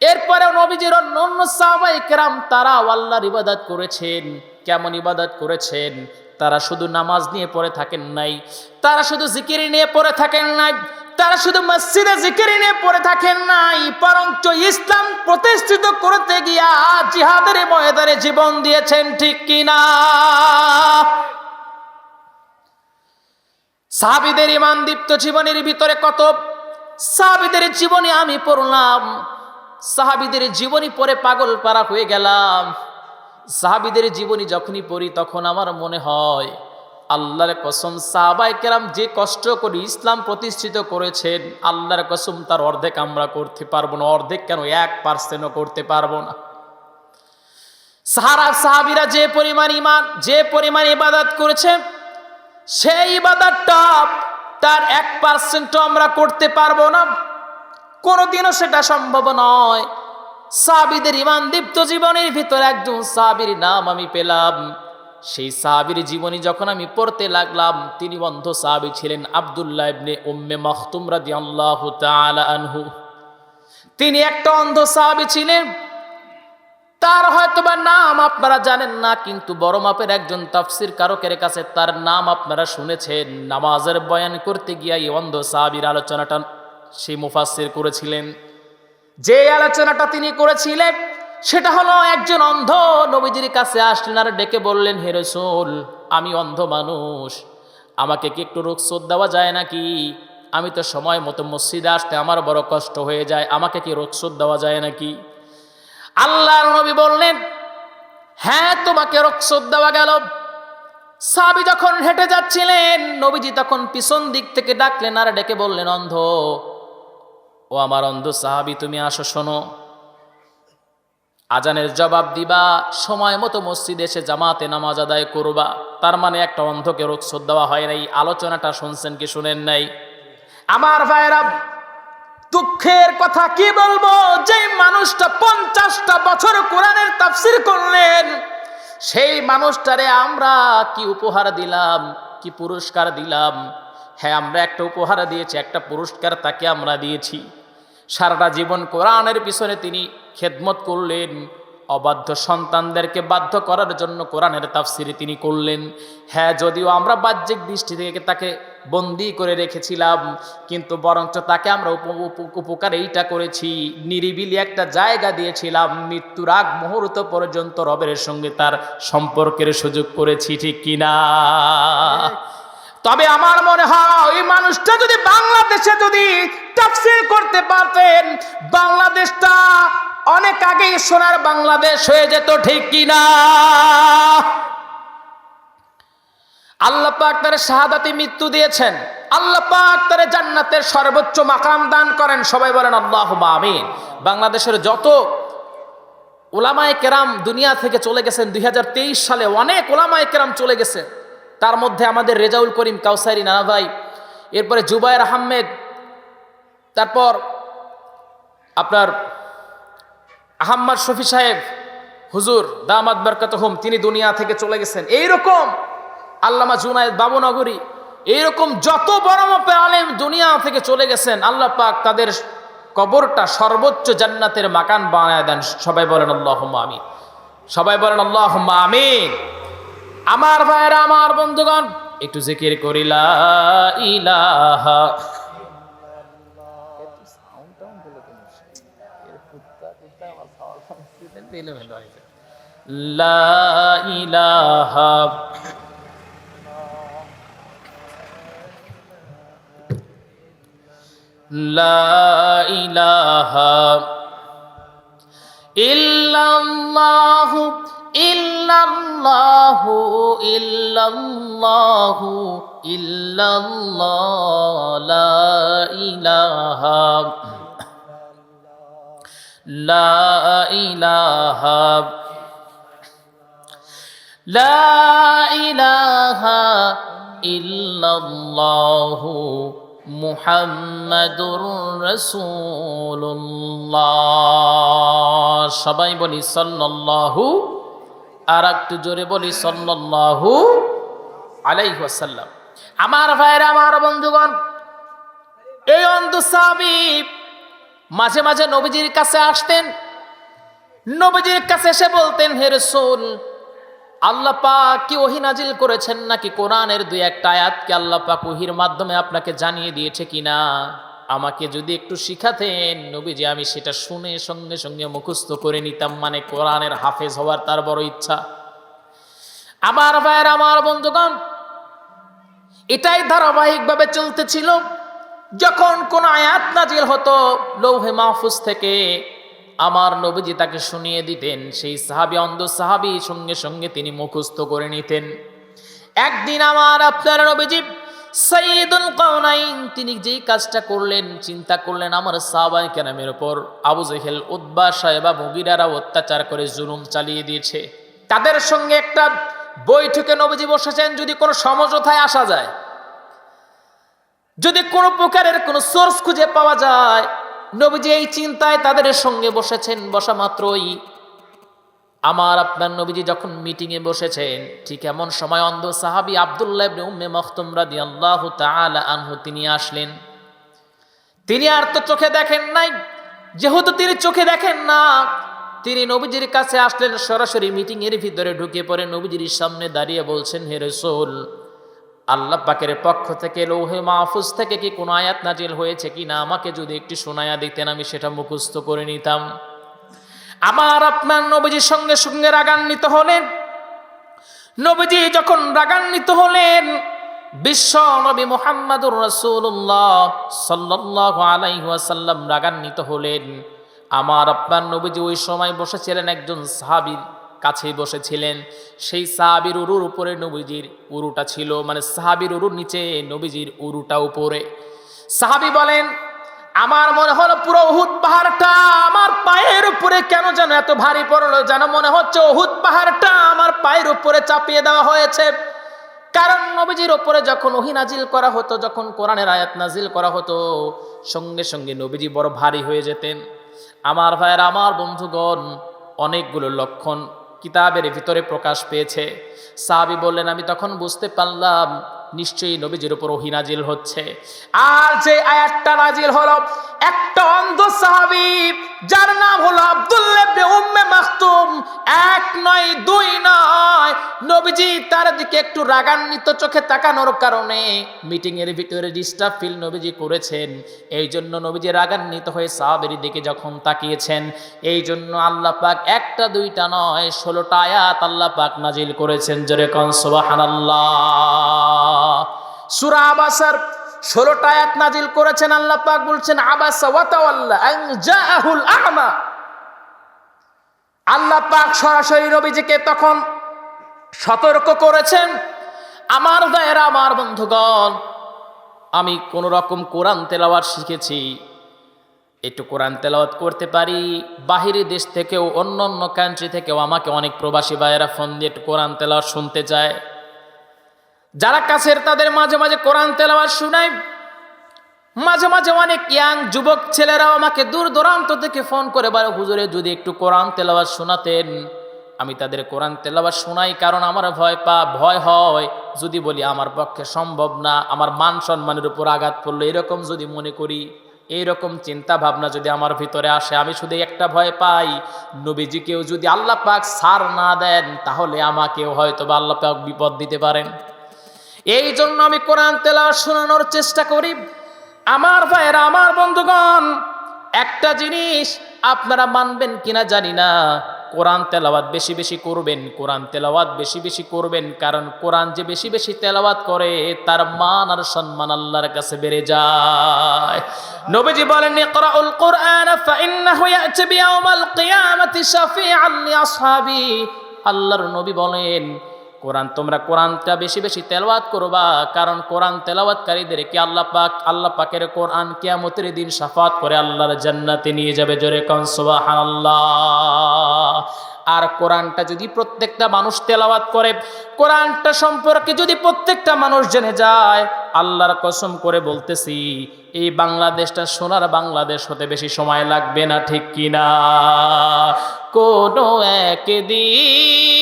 এরপরে নবীজির অন্য সাহাবাই কেরাম তারা আল্লাহর ইবাদত করেছেন। কেমন ইবাদত করেছেন? তারা শুধু নামাজ নিয়ে পড়ে থাকেন নাই, তারা শুধু জিকিরি নিয়ে পড়ে থাকেন নাই, তারা শুধু মসজিদে জিকিরি নিয়ে পড়ে থাকেন নাই, বরঞ্চ ইসলাম প্রতিষ্ঠিত করতে গিয়া জিহাদের ময়দানে জীবন দিয়েছেন, ঠিক কিনা? সাহাবিদের ইমান দীপ্ত জীবনের ভিতরে কত? সাহাবিদের জীবনী আমি পড়লাম সাহাবিদের জীবনী পড়ে পাগল পারা হয়ে গেলাম। সাহাবিদের জীবনী যখনই পড়ি তখন আমার মনে হয়, আল্লাহর কসম সাহাবাই কেরাম যে কষ্ট করে ইসলাম প্রতিষ্ঠিত করেছেন, আল্লাহর কসম তার অর্ধেক আমরা করতে পারব না, অর্ধেক কেন এক পার্সেন্টও করতে পারব না। সাহারা সাহাবিরা যে পরিমাণ ইমান যে পরিমাণ ইবাদত করেছে, সেই ইবাদতটা তার এক পার্সেন্টও আমরা করতে পারব না। কোনোদিনও সেটা সম্ভব নয়। সাবিদের ইমান দীপ্ত জীবনের ভিতরে একজন সাবির নাম আমি পেলাম। সেই সাহাবির জীবনী যখন আমি পড়তে লাগলাম, তিনি অন্ধ সাহাবি ছিলেন আবদুল্লাহ ইবনে উম্মে মখতুম রাদিয়াল্লাহু তাআলা আনহু। তিনি একটা অন্ধ সাহাবি ছিলেন। তার হয়তোবা নাম আপনারা জানেন না, কিন্তু বড় মাপের একজন তাফসির কারকের কাছে তার নাম আপনারা শুনেছেন। নামাজের বয়ান করতে গিয়ে এই অন্ধ সাহাবির আলোচনাটা সেই মুফাসির করেছিলেন। যে আলোচনাটা তিনি করেছিলেন, সেটা হলো একজন অন্ধ নবীজির কাছে আসলেন আর ডেকে বললেন, হে রসুল, আমি অন্ধ মানুষ। আমাকে কি একটু রোগশোধ দেওয়া যায় নাকি? আমি তো সময় মতো মসজিদে আসতে আমার বড় কষ্ট হয়ে যায়, আমাকে কি রোগশোধ দেওয়া যায় নাকি? আল্লাহর নবী বললেন হ্যাঁ তোমাকে রোগশোধ দেওয়া গেল। সাবি যখন হেঁটে যাচ্ছিলেন, নবীজি তখন পিছন দিক থেকে ডাকলেন আর ডেকে বললেন, অন্ধ ও আমার অন্ধ সাহাবি, তুমি আসো, শোনো। আজানের জবাব দিবা, সময় মতো মসজিদে এসে জামাতে নামাজ আদায় করবা। তার মানে একটা অন্ধকে রোগশোধ দেওয়া হয় নাই। আলোচনাটা শুনছেন কি শুনেন নাই? আমার ভাইরা দুঃখের কথা কি বলব? যে মানুষটা পঞ্চাশটা বছর কোরআনের তাফসির করলেন, সেই মানুষটারে আমরা কি উপহার দিলাম, কি পুরস্কার দিলাম? হ্যাঁ আমরা একটা উপহার দিয়েছি, একটা পুরস্কার তাকে আমরা দিয়েছি। সারাটা জীবন কোরআনের পিছনে তিনি খেদমত করলেন, অবাধ্য সন্তানদেরকে বাধ্য করার জন্য কোরআনের তাফসিরে তিনি করলেন। হ্যাঁ যদিও আমরা বাহ্যিক দৃষ্টি থেকে তাকে বন্দি করে রেখেছিলাম, কিন্তু বরঞ্চ তাকে আমরা উপ- উপ- উপকার এইটা করেছি। নিরিবিলি একটা জায়গা দিয়েছিলাম, মৃত্যুর আগ মুহূর্ত পর্যন্ত রবের সঙ্গে তার সম্পর্কের সুযোগ করেছি, ঠিক কিনা? তবে আমার মনে হয় ওই মানুষটা যদি বাংলাদেশে যদি তাফসির করতে পারতেন, বাংলাদেশটা অনেক আগেই সোনার বাংলাদেশ হয়ে যেত, ঠিক কিনা আল্লাহ পাক তার শাহাদাতি মৃত্যু দিয়েছেন। আল্লাহ পাক তার জান্নাতের সর্বোচ্চ মাকাম দান করেন। সবাই বলেন আল্লাহ আমিন। বাংলাদেশের যত ওলামায় কেরাম দুনিয়া থেকে চলে গেছেন, দুই হাজার তেইশ সালে অনেক ওলামায় কেরাম চলে গেছে। তার মধ্যে আমাদের রেজাউল করিম কাউসারি নানা ভাই, এরপরে জুবায়ের আহমেদ, তারপর আপনার আহম্মদ শফি সাহেব, হুজুর দামাদ বরকত হোম, তিনি দুনিয়া থেকে চলে গেছেন। এইরকম আল্লামা জুনায়দ বাবুনগরী, এইরকম যত বড় মাপের আলেম দুনিয়া থেকে চলে গেছেন, আল্লাহ পাক তাদের কবরটা সর্বোচ্চ জান্নাতের মাকান বানায় দেন। সবাই বলেন আল্লাহ আমিন। সবাই বলেন আল্লাহ আমিন। আমার ভাইরা আমার বন্ধুগণ একটু জিকির করিলা ইলাহা। লা ইলাহা। লা ইলাহা। ইল্লাল্লাহু ইল্লাল্লাহু ইল্লাল্লাহ, লা ইলাহা লা ইলাহা লা ইলাহা ইল্লাল্লাহু মুহাম্মাদুর রাসূলুল্লাহ। সবাই বলি সাল্লাল্লাহু আর একটু জোরে বলি, সাল্লাল্লাহু আলাইহি ওয়াসাল্লাম। আমার ভাইরা, আমার বন্ধুগণ, এই অন্ধ সাহাবী মাঝে মাঝে নবীজির কাছে আসতেন। নবীজির কাছে এসে বলতেন, হে রসুল, আল্লাহ পাক কি ওহি নাজিল করেছেন নাকি কোরআনের দুই একটা আয়াতকে আল্লাহ পাক ওহির মাধ্যমে আপনাকে জানিয়ে দিয়েছে কিনা? আমাকে যদি একটু শিখাতেন, নবীজি, আমি সেটা শুনে সঙ্গে সঙ্গে মুখস্থ করে নিতাম মানে কোরআনের হাফেজ হওয়ার তার বড় ইচ্ছা। আমার ভাইয়ের, আমার বন্ধুগণ, এটাই ধারাবাহিকভাবে চলতেছিল। যখন কোন আয়াত নাজিল হতো লৌহে মাহফুজ থেকে, আমার নবীজি তাকে শুনিয়ে দিতেন, সেই সাহাবি, অন্ধ সাহাবি সঙ্গে সঙ্গে তিনি মুখস্থ করে নিতেন। একদিন আমার আপনার নবীজি সৈয়দুল কাউনাইন তিনি যেই কাজটা করলেন, চিন্তা করলেন, আমার সাহাবাই কেরামের ওপর আবু জেহেল উদ্বা সাহেবা মুগিরারা অত্যাচার করে জুলুম চালিয়ে দিয়েছে। তাদের সঙ্গে একটা বৈঠকে নবীজি বসেছেন, যদি কোনো সমঝোতায় আসা যায়, যদি কোনো প্রকারের কোনো সোর্স খুঁজে পাওয়া যায়, নবীজি এই চিন্তায় তাদের সঙ্গে বসেছেন, বসা মাত্রই আমার আপনার নবীজি যখন মিটিংয়ে বসেছেন, ঠিক এমন সময় অন্ধ সাহাবি আবদুল্লাহ ইবনে উম্মে মখতুম রাদিয়াল্লাহু তাআলা আনহু, তিনি আসলেন। তিনি আর তো চোখে দেখেন নাই। যেহেতু তিনি চোখে দেখেন না, তিনি নবীজির কাছে আসলেন, সরাসরি মিটিং এর ভিতরে ঢুকে পড়ে নবীজির সামনে দাঁড়িয়ে বলছেন, হে রসুল, আল্লাহ পাকের পক্ষ থেকে লৌহে মাহফুজ থেকে কি কোনো আয়াত নাজিল হয়েছে কি না আমাকে যদি একটি শোনায়া দিতেন, আমি সেটা মুখস্থ করে নিতাম। আমার আপনার নবীজির সঙ্গে সঙ্গে রাগান্বিত হলেন। নবীজি যখন রাগান্বিত হলেন, বিশ্ব নবী মোহাম্মদুর রসুল্লাহ সাল্লাহ আলাইহাসাল্লাম রাগান্বিত হলেন। আমার আপনার নবীজি ওই সময় বসেছিলেন, একজন সাহাবির কাছেই বসেছিলেন। সেই সাহাবির উরুর উপরে নবীজির উরুটা ছিল মানে সাহাবির উরুর নিচে নবীজির উরুটা উপরে। সাহাবি বলেন আমার মনে হলো পুরো উহুদ পাহাড়টা আমার পায়ের উপরে কেন যেন এত ভারী পড়ল? যেন মনে হচ্ছে উহুদ পাহাড়টা আমার পায়ের উপরে চাপিয়ে দেওয়া হয়েছে। কারণ নবীজির ওপরে যখন ওহি নাজিল করা হতো, যখন কোরআনের আয়াত নাজিল করা হতো, সঙ্গে সঙ্গে নবীজি বড় ভারী হয়ে যেতেন। আমার ভাইয়ের, আমার বন্ধুগণ, অনেকগুলো লক্ষণ কিতাবের ভিতরে প্রকাশ পেয়েছে। সাহাবি বললেন, আমি তখন বুঝতে পারলাম নিশ্চয়ই নবীজির উপর ওহি নাজিল হচ্ছে। আর যে আয়াতটা নাজিল হলো, একটা অন্ধ সাহাবি, যার নাম হলো আব্দুল্লাহ ইবনে উম্মে মাখতুম, এক নয়, দুই নয়, নবীজি তার দিকে একটু রাগান্বিত চোখে তাকানোর কারণে মিটিং এর ভিতরে ডিস্টার্ব ফিল নবীজি করেছেন। এই জন্য নবীজি রাগান্বিত হয়ে সাহাবের দিকে যখন তাকিয়েছেন, এই জন্য আল্লাহ পাক একটা, দুইটা নয়, ষোলোটা আয়াত আল্লাহ পাক নাজিল করেছেন। জোরে কন, সুবহানাল্লাহ। সূরা আবাসার ষোলোটা আয়াত নাজিল করেছেন, আল্লাহ পাক বলছেন, আবাসা আ'মা। আল্লাহ পাক সরাসরি নবীজিকে তখন সতর্ক করেছেন, আমার দায়ের আমার বন্ধুগণ, আমি কোন রকম কোরআন তেলাওয়াত শিখেছি, একটু কোরআন তেলাওয়াত করতে পারি, বাহিরি দেশ থেকেও অন্য অন্য কান্ট্রি থেকেও আমাকে অনেক প্রবাসী ভাইয়েরা ফোন দিয়ে একটু কোরআন তেলাওয়াত শুনতে চায়। যারা কাছের, তাদের মাঝে মাঝে কোরআন তেলাওয়াত শুনায় মাঝে মাঝে অনেক ইয়াং যুবক ছেলেরাও আমাকে দূর দূরান্ত থেকে ফোন করে বলে, হুজুরে, যদি একটু কোরআন তেলাওয়াত শোনাতেন, আমি তাদের কোরআন তেলাওয়াত শোনাই কারণ আমার ভয় পা, ভয় হয়। যদি বলি, আমার পক্ষে সম্ভব না, আমার মান সম্মানের উপর আঘাত পড়ল এরকম যদি মনে করি এইরকম চিন্তা ভাবনা যদি আমার ভিতরে আসে, আমি শুধু একটা ভয় পাই। নবীজিকেও যদি আল্লাহ পাক সার না দেন, তাহলে আমাকেও হয়তো বা আল্লাহ পাক বিপদ দিতে পারেন। এই জন্য আমি কোরআন তেলা শোনানোর চেষ্টা করি। আমার ভাইয়েরা, আমার বন্ধুগণ, একটা জিনিস আপনারা মানবেন কিনা জানি না। কোরআন তেলাওয়াত বেশি বেশি করবেন, কোরআন তেলাওয়াত বেশি বেশি করবেন, কারণ কোরআন যে বেশি বেশি তেলাওয়াত করে, তার মান আর সম্মান আল্লাহর কাছে বেড়ে যায়। নবীজি বলেন, ইকরাউল কোরআন ফাইন্নাহু ইয়াতি বিয়াউমাল কিয়ামাতি শাফিআন লিআসহাবি আল্লাহর নবী বলেন কোরআন, তোমরা কোরআনটা বেশি বেশি তেলাওয়াত করবা, কারণ কোরআন তেলাওয়াতকারীদেরকে আল্লাহ পাক, আল্লাহ পাকের কোরআন কিয়ামতের দিন সাফাত করে আল্লাহর জান্নাতে নিয়ে যাবে জোরে কন, সুবহানাল্লাহ। আর কোরআনটা যদি প্রত্যেকটা মানুষ তেলাওয়াত করে, কোরআনটা সম্পর্কে যদি প্রত্যেকটা মানুষ জেনে যায়, আল্লাহর কসম করে বলতেছি, এই বাংলাদেশটা সোনার বাংলাদেশ হতে বেশি সময় লাগবে না, ঠিক কিনা? কোনো একদিন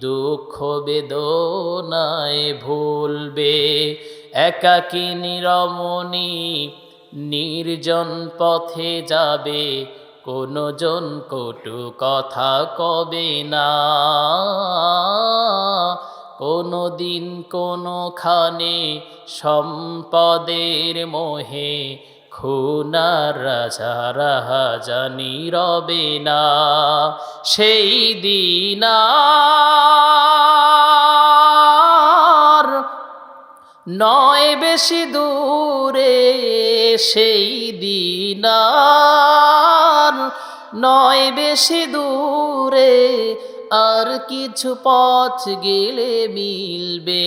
দুঃখ বেদনায় ভুলবে। একাকী নিরমণি নির্জন পথে যাবে। কোনো জন কটু কথা কবে না। কোনো দিন কোনোখানে সম্পদের মোহে খুনার রাজা জানি রবে না, সেই দিনার নয় বেশি দূরে, সেই দিনার নয় বেশি দূরে আর কিছু পথ গেলে মিলবে।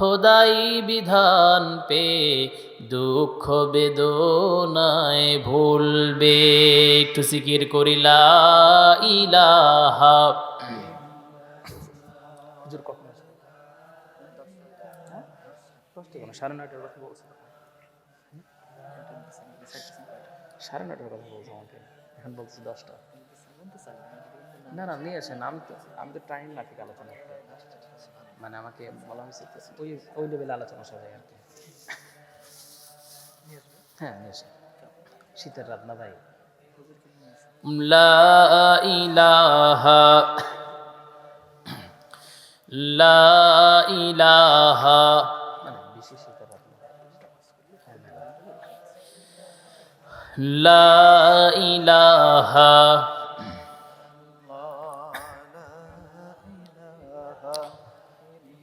খোদাই বিধান পে, দুঃখ বেদনায় ভুলবে। একটু সিকির করিলা ইলাহা। হ্যাঁ? সাড়ে নয়টার কথা বলছো কথা বলছো আমাকে? এখন বলছি দশটা। না না, নিয়ে আসেন, আমি তো আমি তো টাইম মাফিক আলোচনা করি। মানে আমাকে বলা হয়েছে ওই ওই লেভেলে আলোচনা সবাই আর কি। হ্যাঁ নিয়ে শীতের রাত না ভাই? লা ইলাহা লা ইলাহা। মানে বেশি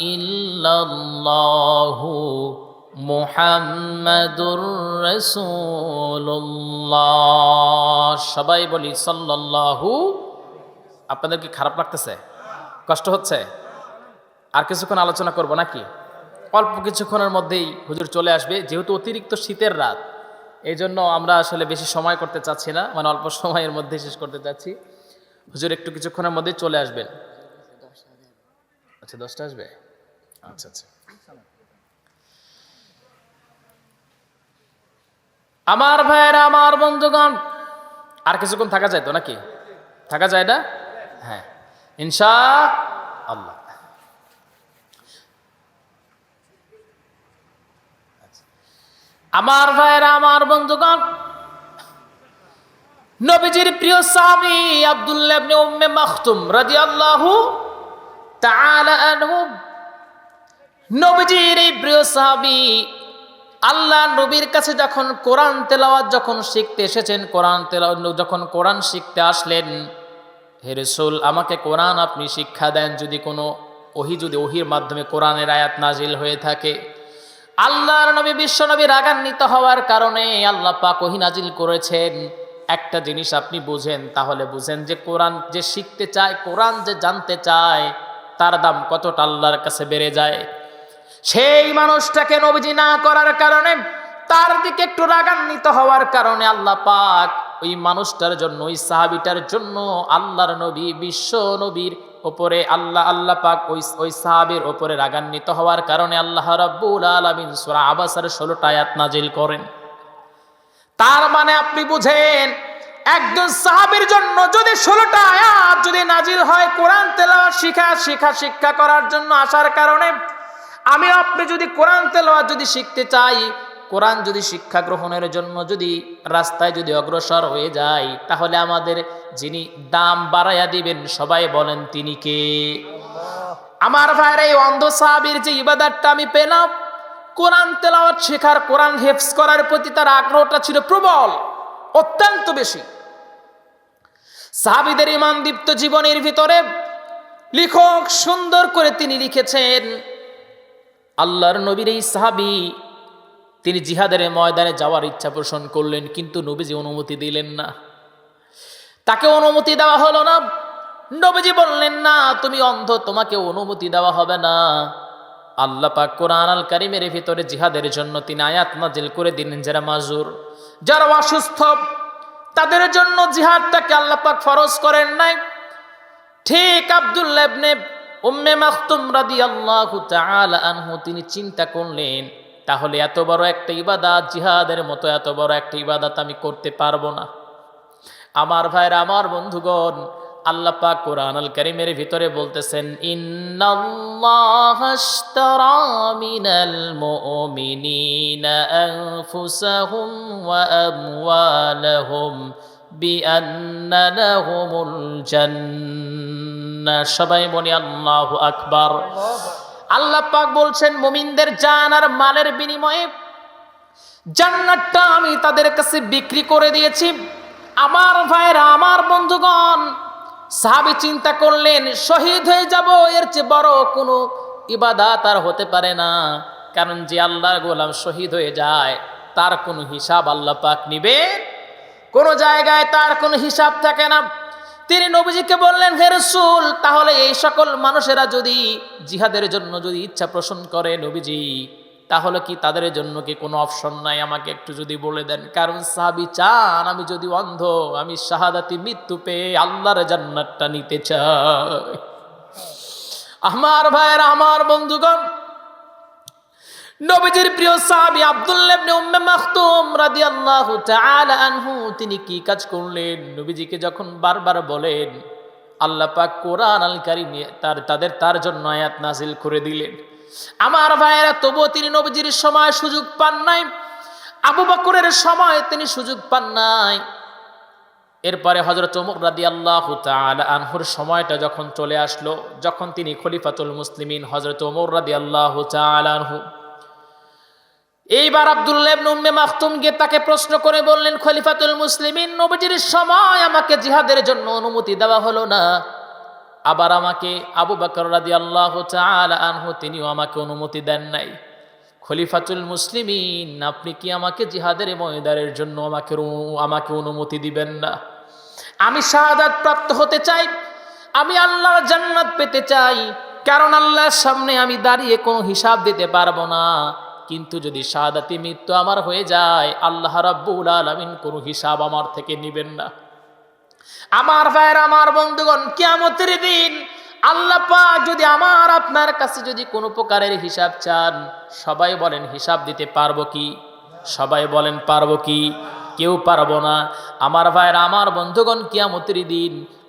ইল্লাল্লাহু মুহাম্মাদুর রাসূলুল্লাহ। সবাই বলি সাল্লাল্লাহু। আপনাদের কি খারাপ লাগতেছে? কষ্ট হচ্ছে? আর কিছুক্ষণ আলোচনা করব নাকি? অল্প কিছুক্ষণের মধ্যেই হুজুর চলে আসবে, যেহেতু অতিরিক্ত শীতের রাত। এই জন্য আমরা আসলে বেশি সময় করতে চাচ্ছি না মানে অল্প সময়ের মধ্যে শেষ করতে চাচ্ছি। হুজুর একটু কিছুক্ষণের মধ্যেই চলে আসবেন। আচ্ছা দশটা আসবে? আচ্ছা আচ্ছা। আমার ভাইয়েরা, আমার বন্ধুগণ, আর কিছুক্ষণ থাকা যায় তো নাকি? থাকা যায় না? হ্যাঁ। ইনশা আল্লাহ আমার ভাইয়েরা, আমার বন্ধুগণ, নবীজির প্রিয় সাহাবী আব্দুল্লাহ ইবনে উম্মে মাখতুম রাদিয়াল্লাহু তাআলা আনহু নবীজির এই প্রিয় সাহাবী আল্লাহ নবীর কাছে যখন কোরআন তেলাওয়াত যখন শিখতে এসেছেন, কোরআন তেলাওয়াত যখন কোরআন শিখতে আসলেন, হে রসুল, আমাকে কোরআন আপনি শিক্ষা দেন যদি কোনো ওহি যদি ওহির মাধ্যমে কোরআনের আয়াত নাজিল হয়ে থাকে। আল্লাহর নবী, বিশ্ব নবী রাগান্বিত হওয়ার কারণে আল্লাহ পাক ওহি নাজিল করেছেন। একটা জিনিস আপনি বুঝেন, তাহলে বুঝেন যে কোরআন যে শিখতে চায়, কোরআন যে জানতে চায়, তার দাম কতটা আল্লাহর কাছে বেড়ে যায়। সেই মানুষটাকে নবীজি না করার কারণে, তার দিকে একটু রাগান্বিত হওয়ার কারণে আল্লাহ পাক ওই মানুষটার জন্য, ওই সাহাবিটার জন্য আল্লাহর নবী, বিশ্ব নবীর ওপরে আল্লাহ আল্লাহ পাক ওই ওই সাহাবির ওপরে রাগান্বিত হওয়ার কারণে আল্লাহ রাব্বুল আলামিন সূরা আবাসার 16টা আয়াত নাজিল করেন। তার মানে আপনি বুঝেন, একজন সাহাবের জন্য যদি ষোলোটা আয়াত যদি নাজিল হয়, কোরআন তেলাওয়াত শিখা শিখা, শিক্ষা করার জন্য আসার কারণে আমি আপনি যদি কোরআন তেলাওয়াত যদি শিখতে চাই, কোরআন যদি শিক্ষা গ্রহণের জন্য যদি রাস্তায় যদি অগ্রসর হয়ে যায় তাহলে আমাদের যিনি দাম বাড়াইয়া দিবেন, সবাই বলেন তিনি কে? আমার ভাইয়ের এই অন্ধ সাহাবির যে ইবাদাতটা আমি পেলাম, কোরআন তেলাওয়াত শেখার, কোরআন হেফস করার প্রতি তার আগ্রহটা ছিল প্রবল, অত্যন্ত বেশি। সাহাবিদের ইমান দীপ্ত জীবনের ভিতরে লেখক সুন্দর করে তিনি লিখেছেন আল্লাহর নবীর এই সাহাবি, তিনি জিহাদের ময়দানে যাওয়ার ইচ্ছা পোষণ করলেন, কিন্তু নবীজি অনুমতি দিলেন না। তাকে অনুমতি দেওয়া হলো না। নবীজি বললেন, না, তুমি অন্ধ, তোমাকে অনুমতি দেওয়া হবে না। আল্লাহ পাক কোরআন আল কারিমের ভিতরে জিহাদের জন্য তিনি আয়াত নাজিল করে দিলেন, যারা মাজুর, যারা অসুস্থ, তাদের জন্য জিহাদটাকে আল্লাহ পাক ফরজ করেন নাই। ঠিক আব্দুল্লাহ ইবনে উম্মে মাখতুম রাদিয়াল্লাহু তাআলা আনহু, তিনি চিন্তা করলেন, তাহলে এত বড় একটা ইবাদত, জিহাদের মতো এত বড় একটা ইবাদাত আমি করতে পারব না। আমার ভাইরা, আমার বন্ধুগণ, আল্লাহ পাক কোরআন আল কারিমের ভিতরে বলতেছেন বিআন্না লাহুমুল জান্নাহ সবাই বলি আল্লাহু আকবার। আল্লাহ পাক বলছেন, মুমিনদের জান আর মালের বিনিময়ে জান্নাতটা আমি তাদের কাছে বিক্রি করে দিয়েছি। আমার ভাইরা আমার বন্ধুগণ, সাহাবি চিন্তা করলেন, শহীদ হয়ে যাব, এর চেয়ে বড় কোনো ইবাদাত আর হতে পারে না। কারণ যে আল্লাহর গোলাম শহীদ হয়ে যায়, তার কোনো হিসাব আল্লাহ পাক নিবে। কোনো জায়গায় তার কোনো হিসাব থাকে না। তিনি নবীজিকে বললেন, হে রসুল, তাহলে এই সকল মানুষেরা যদি জিহাদের জন্য যদি ইচ্ছা পোষণ করে নবীজি, তাহলে কি তাদের জন্য কি কোনো অপশন নাই? আমাকে একটু যদি বলে দেন। কারণ সাহাবি চান আমি যদি অন্ধ, আমি শাহাদাতি মৃত্যু পেয়ে আল্লাহর জান্নাতটা নিতে চাই। আমার ভাইয়ের, আমার বন্ধুগণ নবীজির প্রিয় সাহাবী আব্দুল্লাহ ইবনে উম্মে মাখতুম রাদিয়াল্লাহু তাআলা আনহু, তিনি কি কাজ করলেন? নবীজিকে যখন বারবার বলেন, আল্লাহ পাক কোরআন আল কারীম তার, তাদের, তার জন্য আয়াত নাজিল করে দিলেন। আমার ভাইয়েরা, তবুও তিনি নবীজির সময় সুযোগ পান নাই। আবু বকরের সময় তিনি সুযোগ পান নাই। এরপরে হজরত ওমর রাদি আল্লাহ আনহুর সময়টা যখন চলে আসলো, যখন তিনি খলিফাতুল মুসলিমিন হজরত ওমর রাদি আল্লাহ আনহু এইবার আব্দুল্লাহ উম্মে মাখতুম গিয়ে তাকে প্রশ্ন করে বললেন, খলিফাতুল মুসলিমিন, নবীজির সময় আমাকে জিহাদের জন্য অনুমতি দেওয়া হলো না। আবার আমাকে আবু বকর রাদি আল্লাহ আনহু, তিনিও আমাকে অনুমতি দেন নাই। খলিফাতুল মুসলিমিন, আপনি কি আমাকে জিহাদের ময়দারের জন্য আমাকে আমাকে অনুমতি দিবেন না? আমি শাহাদাত প্রাপ্ত হতে চাই, আমি আল্লাহর জান্নাত পেতে চাই, কারণ আল্লাহর সামনে আমি দাঁড়িয়ে কোনো হিসাব দিতে পারব না। কিন্তু যদি শাহাদাতি মৃত্যু আমার হয়ে যায়, আল্লাহ রাব্বুল আলামিন কোনো হিসাব আমার থেকে নিবেন না। আমার ভাইয়ের, আমার বন্ধুগণ, কিয়ামতের দিন আল্লাহ পাক যদি আমার আপনার কাছে যদি কোনো প্রকারের হিসাব চান, সবাই বলেন হিসাব দিতে পারব কি? সবাই বলেন পারব কি? কেউ পারব না। আমার ভাইয়ের, আমার বন্ধুগণ, কিয়ামতের দিন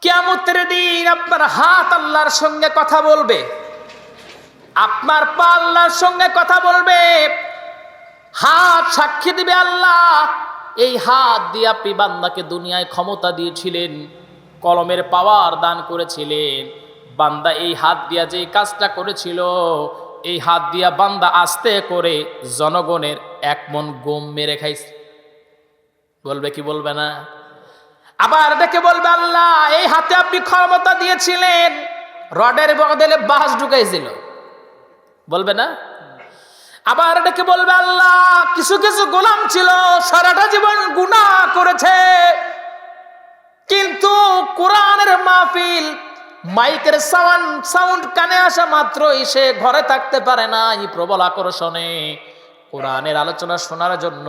কিয়ামতের দিন আপনার হাত আল্লাহর সঙ্গে কথা বলবে। আপনার পা আল্লাহর সঙ্গে কথা বলবে। হাত সাক্ষী দিবে আল্লাহ। এই হাত দিয়ে আপনি বান্দাকে দুনিয়ায় ক্ষমতা দিয়েছিলেন, কলমের পাওয়ার দান করেছিলেন। বান্দা এই হাত দিয়া যে কাজটা করেছিল, এই হাত দিয়া বান্দা আস্তে করে জনগণের এক মন গম মেরে খাইছে। বলবে কি বলবে না? আবার দেখে বলবে, আল্লাহ, এই হাতে আপনি ক্ষমতা দিয়েছিলেন। রডের বদলে বাস ঢুকাইছিল। বলবে না? আবার ডেকে বলবে, আল্লাহ, কিছু কিছু গোলাম ছিল, সারাটা জীবন গুনাহ করেছে। কিন্তু কোরআনের মাহফিল, মাইকের সাউন্ড সাউন্ড কানে আসা মাত্রই সে ঘরে থাকতে পারে না এই প্রবল আকর্ষণে। কোরআনের আলোচনা শোনার জন্য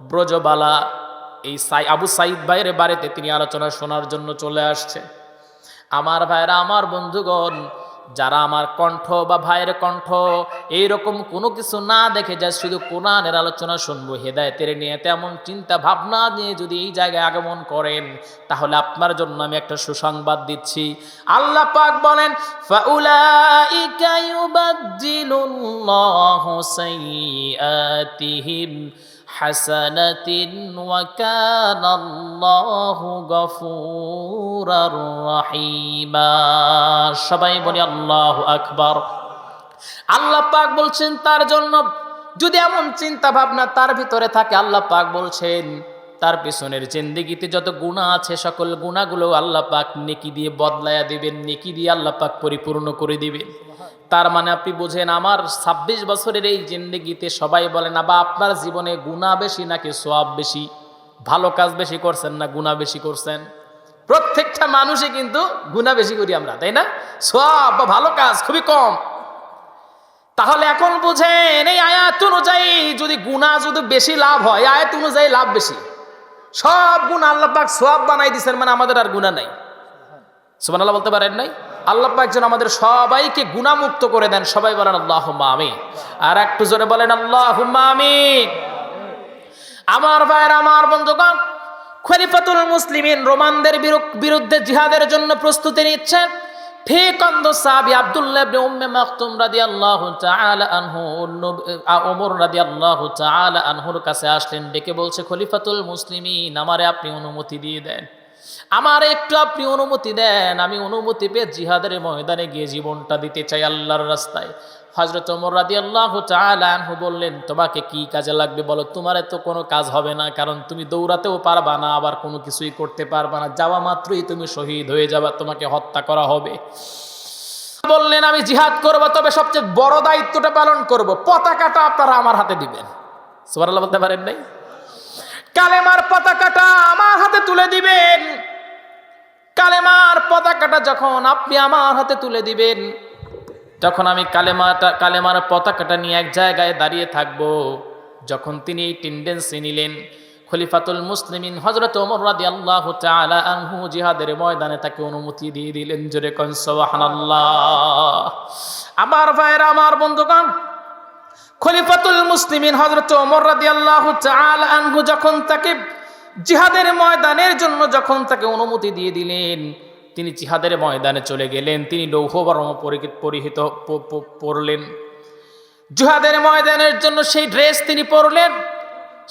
ব্রজবালা এই সাই আবু সাইদ ভাইয়ের বাড়িতে তিনি আলোচনা শোনার জন্য চলে আসছে। আমার ভাইরা আমার বন্ধুগণ, যারা আমার কণ্ঠ বা ভাইয়ের কণ্ঠ এইরকম কোনো কিছু না দেখে যায় শুধু কোরআনের আলোচনা শুনব, হেদায়তের নিয়ে তেমন চিন্তা ভাবনা নিয়ে যদি এই জায়গায় আগমন করেন, তাহলে আপনার জন্য আমি একটা সুসংবাদ দিচ্ছি। আল্লাহ পাক বলেন, ফাউলাইকা ওয়া কানা আল্লাহু গফুরার রহিমা সবাই বলি আল্লাহু আকবার। আল্লাহ পাক বলছেন, তার জন্য যদি এমন চিন্তা ভাবনা তার ভিতরে থাকে, আল্লাহ পাক বলছেন তার পেছনের জিন্দিগিতে যত গুণা আছে, সকল গুণাগুলো আল্লাহ পাক নেকি দিয়ে বদলায়া দিবেন, নেকি দিয়ে আল্লাহ পাক পরিপূর্ণ করে দিবেন। তার মানে আপনি বোঝেন, আমার ছাব্বিশ বছরের এই জিন্দিগিতে সবাই বলেন বা, আপনার জীবনে গুণা বেশি নাকি সোয়াব বেশি? ভালো কাজ বেশি করছেন না গুণা বেশি করছেন? প্রত্যেকটা মানুষই কিন্তু গুণা বেশি করি আমরা, তাই না? সোয়াব বা ভালো কাজ খুবই কম। তাহলে এখন বুঝেন, এই আয়াত অনুযায়ী যদি গুণা যদি বেশি লাভ হয়, আয়াত অনুযায়ী লাভ বেশি। সব গুণ আল্লাহ পাক সোয়াব বানাই দিচ্ছেন মানে আমাদের আর গুণা নাই। সুমান আল্লাহ বলতে পারেন নাই? আল্লাহ পাক যেন আমাদের সবাইকে গুণামুক্ত করে দেন, সবাই বলেন আল্লাহ আমি আর একটু জোরে বলেন আল্লাহ আমি আমার ভাইয়ের, আমার বন্ধুগণ, খলিফাতুল মুসলিমিন রোমানদের বিরু- বিরুদ্ধে জিহাদের জন্য প্রস্তুতি নিচ্ছে। ঠিক অন্ধ সাহাবি আব্দুল্লাহ ইবনে উম্মে মাকতুম রাদিয়াল্লাহু তাআলা আনহু ওমর রাদিয়াল্লাহু তাআলা আনহুর কাছে আসলেন, ডেকে বলছে, খলিফাতুল মুসলিমিন, আমারে আপনি অনুমতি দিয়ে দেন। আমার একটু আপনি অনুমতি দেন, আমি অনুমতি পেয়ে জিহাদের ময়দানে গিয়ে জীবনটা দিতে চাই আল্লাহর রাস্তায়। হজরত ওমর রাদি আল্লাহ আনহু বললেন, তোমাকে কি কাজে লাগবে বলো? তোমার তো কোনো কাজ হবে না, কারণ তুমি দৌড়াতেও পারবা না, আবার কোনো কিছুই করতে পারবা না। যাওয়া মাত্রই তুমি শহীদ হয়ে যাবা, তোমাকে হত্যা করা হবে। বললেন, আমি জিহাদ করব, তবে সবচেয়ে বড় দায়িত্বটা পালন করব। পতাকাটা আপনারা আমার হাতে দিবেন। সুবহানাল্লাহ বলতে পারেন নাই? কালেমার পতাকাটা আমার হাতে তুলে দিবেন। কালেমার পতাকাটা যখন আপনি আমার হাতে তুলে দিবেন যখন আমি কালেমাটা, কালেমার পতাকাটা নিয়ে এক জায়গায় দাঁড়িয়ে থাকব, যখন তিনি এই টেন্ডেন্সি নিলেন, খলিফাতুল মুসলিমিন হজরত ওমর রাদি আল্লাহ আনহু জিহাদের ময়দানে তাকে অনুমতি দিয়ে দিলেন, জোরে আমার ভাইরা আমার বন্ধুগণ, খলিফাতুল মুসলিমিন হজরত ওমর রাদিয়াল্লাহু তাআলা আনহু যখন তাকে জিহাদের ময়দানের জন্য যখন তাকে অনুমতি দিয়ে দিলেন তিনি জিহাদের ময়দানে চলে গেলেন, তিনি লৌহ বর্ম পরিহিত পরলেন। জিহাদের ময়দানের জন্য সেই ড্রেস তিনি পরলেন,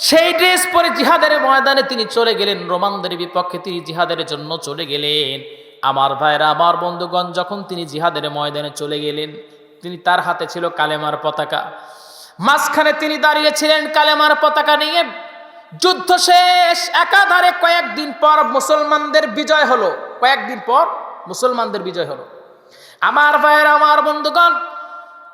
সেই ড্রেস পরে জিহাদের ময়দানে তিনি চলে গেলেন, রোমানদের বিপক্ষে তিনি জিহাদের জন্য চলে গেলেন। আমার ভাইরা, আমার বন্ধুগণ, যখন তিনি জিহাদের ময়দানে চলে গেলেন, তিনি তার হাতে ছিল কালেমার পতাকা। মাঝখানে তিনি দাঁড়িয়েছিলেন কালেমার পতাকা নিয়ে। যুদ্ধ শেষ, একাধারে কয়েকদিন পর মুসলমানদের বিজয় হলো। কয়েকদিন পর মুসলমানদের বিজয় হলো। আমার ভাইয়ের, আমার বন্ধুগণ,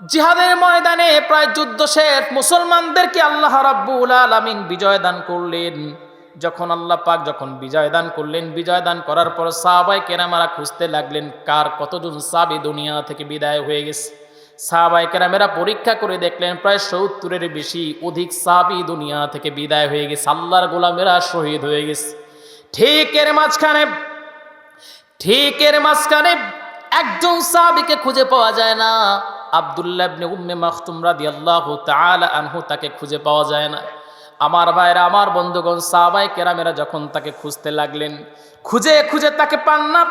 জিহাদের ময়দানে প্রায় যুদ্ধ শেষ, মুসলমানদেরকে আল্লাহ রাব্বুল আলামিন বিজয় দান করলেন। যখন আল্লাহ পাক যখন বিজয় দান করলেন, বিজয় দান করার পর সাহাবাই কেরামারা খুঁজতে লাগলেন, কার কতজন সাবি দুনিয়া থেকে বিদায় হয়ে গেছে। সাহাবাই কেরামেরা পরীক্ষা করে দেখলেন প্রায় সত্তরের বেশি অধিক সাবি দুনিয়া থেকে বিদায় হয়ে গেছে। আল্লাহর গোলামেরা শহীদ হয়ে গেছে। ঠিক এর মাঝখানে ঠিক এর মাঝখানে একজন সাহাবিকে খুঁজে পাওয়া যায় না। আব্দুল্লাহ ইবনে উম্মে মাখতুম রাদিয়াল্লাহু তাআলা আনহু তাকে খুঁজে পাওয়া যায় না। আমার ভাইরা, আমার বন্ধুগণ সাহাবাই কেরামেরা যখন তাকে খুঁজতে লাগলেন, খুঁজে খুঁজে তাকে পান না।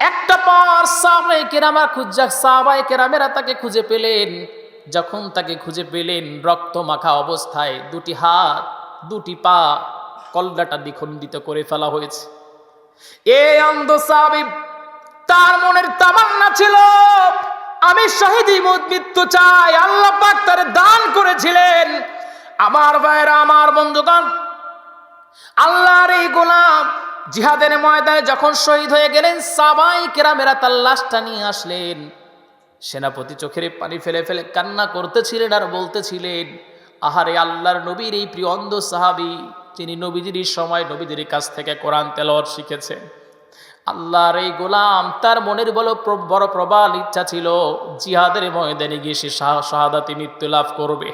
একটা পর সাহাবাই কেরামা খুঁজা সাহাবাই কেরামেরা তাকে খুঁজে পেলেন। যখন তাকে খুঁজে পেলেন, রক্ত মাখা অবস্থায় দুটি হাত, দুটি পা কলগাটা দ্বিখণ্ডিত করে ফেলা হয়েছে। এই অন্ধ সাহাবী, তার মনের তামান্না ছিল, আমি শহীদি মৃত্যু চাই, আল্লাহ পাক তার দান করেছিলেন। আমার ভাইরা আমার বন্ধুগণ, আল্লাহর এই গোলাম জিহাদের ময়দানে যখন শহীদ হয়ে গেলেন, সাবাই কেরামেরা তার লাশটা নিয়ে আসলেন। সেনাপতি চোখের পানি ফেলে ফেলে কান্না করতেছিলেন আর বলতেছিলেন, আহারে আল্লাহর নবীর এই প্রিয় অন্ধ সাহাবি তিনি নবীজির সময় নবীজির কাছ থেকে কোরআন তেলর শিখেছেন। আল্লাহর এই গোলাম, তার মনের প্র- বড় প্রবল ইচ্ছা ছিল, জিহাদের ময়দানে গিয়ে সে শাহ- শাহাদাতি মৃত্যু লাভ করবে।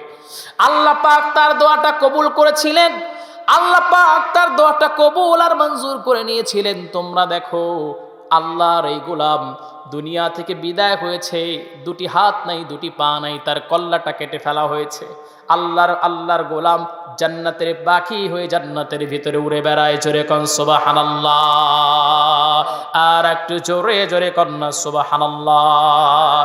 আল্লাহ পাক তার দোয়াটা কবুল করেছিলেন। আল্লাহ পাক তার দোয়াটা কবুল আর মঞ্জুর করে নিয়েছিলেন। তোমরা দেখো, আল্লাহর এই গোলাম দুনিয়া থেকে বিদায় হয়েছে, দুটি হাত নাই, দুটি পা নাই, তার কল্লাটা কেটে ফেলা হয়েছে। আল্লাহর আল্লাহর গোলাম জান্নাতের বাকি হয়ে জান্নাতের ভিতরে উড়ে বেড়ায়। জোরে কন, সুবহানাল্লাহ। আর একটু জোরে জোরে কন্যা সুবহানাল্লাহ।